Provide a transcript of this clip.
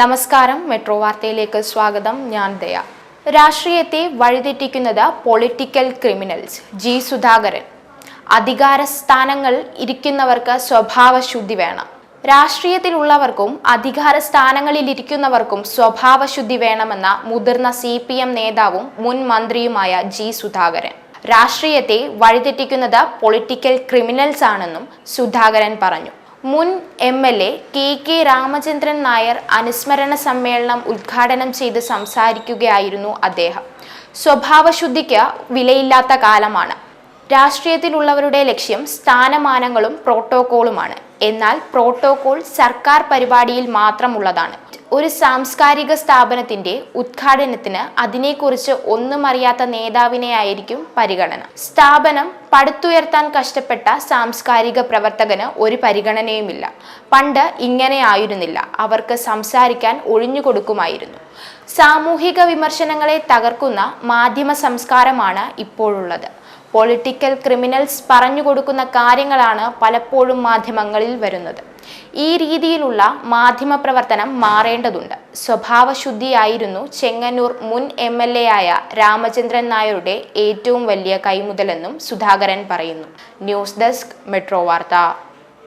നമസ്കാരം മെട്രോ വാർത്തയിലേക്ക് സ്വാഗതം. ഞാൻ ദയ. രാഷ്ട്രീയത്തെ വഴിതെറ്റിക്കുന്നത് പൊളിറ്റിക്കൽ ക്രിമിനൽസ്. ജി സുധാകരൻ. അധികാര സ്ഥാനങ്ങൾ ഇരിക്കുന്നവർക്ക് സ്വഭാവശുദ്ധി വേണം. രാഷ്ട്രീയത്തിലുള്ളവർക്കും അധികാര സ്ഥാനങ്ങളിൽ ഇരിക്കുന്നവർക്കും സ്വഭാവശുദ്ധി വേണമെന്ന മുതിർന്ന സി പി എം നേതാവും മുൻ മന്ത്രിയുമായ ജി സുധാകരൻ. രാഷ്ട്രീയത്തെ വഴിതെറ്റിക്കുന്നത് പൊളിറ്റിക്കൽ ക്രിമിനൽസ് ആണെന്നും സുധാകരൻ പറഞ്ഞു. മുൻ M L A K K Ramachandran Nair അനുസ്മരണ സമ്മേളനം ഉദ്ഘാടനം ചെയ്ത് സംസാരിക്കുകയായിരുന്നു അദ്ദേഹം. സ്വഭാവശുദ്ധിക്ക് വിലയില്ലാത്ത കാലമാണ്. രാഷ്ട്രീയത്തിലുള്ളവരുടെ ലക്ഷ്യം സ്ഥാനമാനങ്ങളും പ്രോട്ടോക്കോളുമാണ് എന്നാൽ പ്രോട്ടോകോൾ സർക്കാർ പരിപാടിയിൽ മാത്രമുള്ളതാണ്. ഒരു സാംസ്കാരിക സ്ഥാപനത്തിന്റെ ഉദ്ഘാടനത്തിന് അതിനെക്കുറിച്ച് ഒന്നും അറിയാത്ത നേതാവിനെ ആയിരിക്കും പരിഗണന. സ്ഥാപനം പടുത്തുയർത്താൻ കഷ്ടപ്പെട്ട സാംസ്കാരിക പ്രവർത്തകന് ഒരു പരിഗണനയുമില്ല. പണ്ട് ഇങ്ങനെ ആയിരുന്നില്ല. അവർക്ക് സംസാരിക്കാൻ ഒഴിഞ്ഞു കൊടുക്കുമായിരുന്നു. സാമൂഹിക വിമർശനങ്ങളെ തകർക്കുന്ന മാധ്യമ സംസ്കാരമാണ് ഇപ്പോഴുള്ളത്. പൊളിറ്റിക്കൽ ക്രിമിനൽസ് പറഞ്ഞു കൊടുക്കുന്ന കാര്യങ്ങളാണ് പലപ്പോഴും മാധ്യമങ്ങളിൽ വരുന്നത്. ഈ രീതിയിലുള്ള മാധ്യമ പ്രവർത്തനം മാറേണ്ടതുണ്ട്. സ്വഭാവശുദ്ധിയായിരുന്നു ചെങ്ങന്നൂർ മുൻ എം എൽ എ ആയ രാമചന്ദ്രൻ നായരുടെ ഏറ്റവും വലിയ കൈമുതലെന്നും സുധാകരൻ പറയുന്നു. ന്യൂസ് ഡെസ്ക് മെട്രോ വാർത്ത.